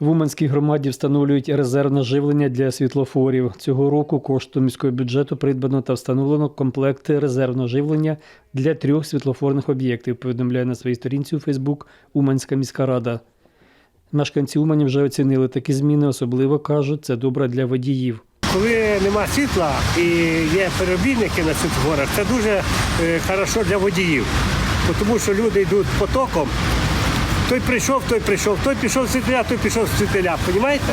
В Уманській громаді встановлюють резервне живлення для світлофорів. Цього року коштом міського бюджету придбано та встановлено комплекти резервного живлення для трьох світлофорних об'єктів, повідомляє на своїй сторінці у Фейсбук Уманська міська рада. Мешканці Умані вже оцінили такі зміни, особливо кажуть, це добре для водіїв. Коли нема світла і є перебійники на світлофорах, це дуже е, хорошо для водіїв. Тому що люди йдуть потоком. Той прийшов, той прийшов, той пішов з світиля, той пішов з світиля, розумієте?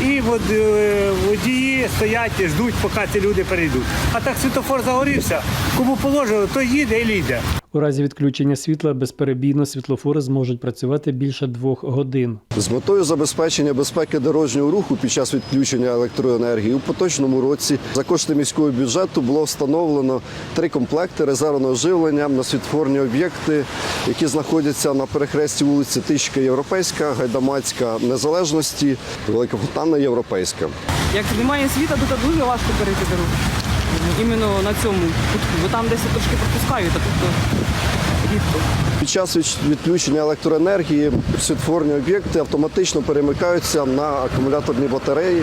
І е, водії стоять і ждуть, поки ці люди перейдуть. А так світофор загорівся, кому положено, той їде і йде. У разі відключення світла безперебійно світлофори зможуть працювати більше двох годин. З метою забезпечення безпеки дорожнього руху під час відключення електроенергії у поточному році за кошти міського бюджету було встановлено три комплекти резервного живлення на світофорні об'єкти, які знаходяться на перехресті вулиці Тичка Європейська, Гайдамацька Незалежності, Велика Фонтанна Європейська. Як немає світа, то дуже важко перейти дорогу. Іменно на цьому кутку, бо там десь трошки пропускають, а тут рідко. Під час відключення електроенергії світофорні об'єкти автоматично перемикаються на акумуляторні батареї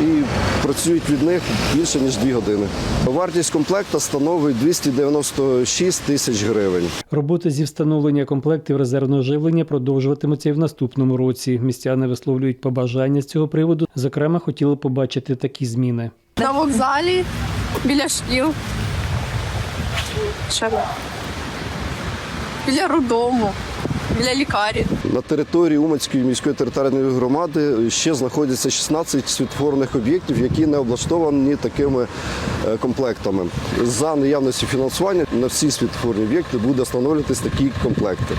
і працюють від них більше ніж 2 години. Вартість комплекта становить 296 тисяч гривень. Роботи зі встановлення комплектів резервного живлення продовжуватимуться і в наступному році. Містяни висловлюють побажання з цього приводу. Зокрема, хотіли побачити такі зміни. На вокзалі, біля шкіл. Ще біля роддому, біля лікарні. На території Уманської міської територіальної громади ще знаходяться 16 світофорних об'єктів, які не облаштовані такими е, комплектами. За наявності фінансування на всі світофорні об'єкти буде встановлюватись такі комплекти.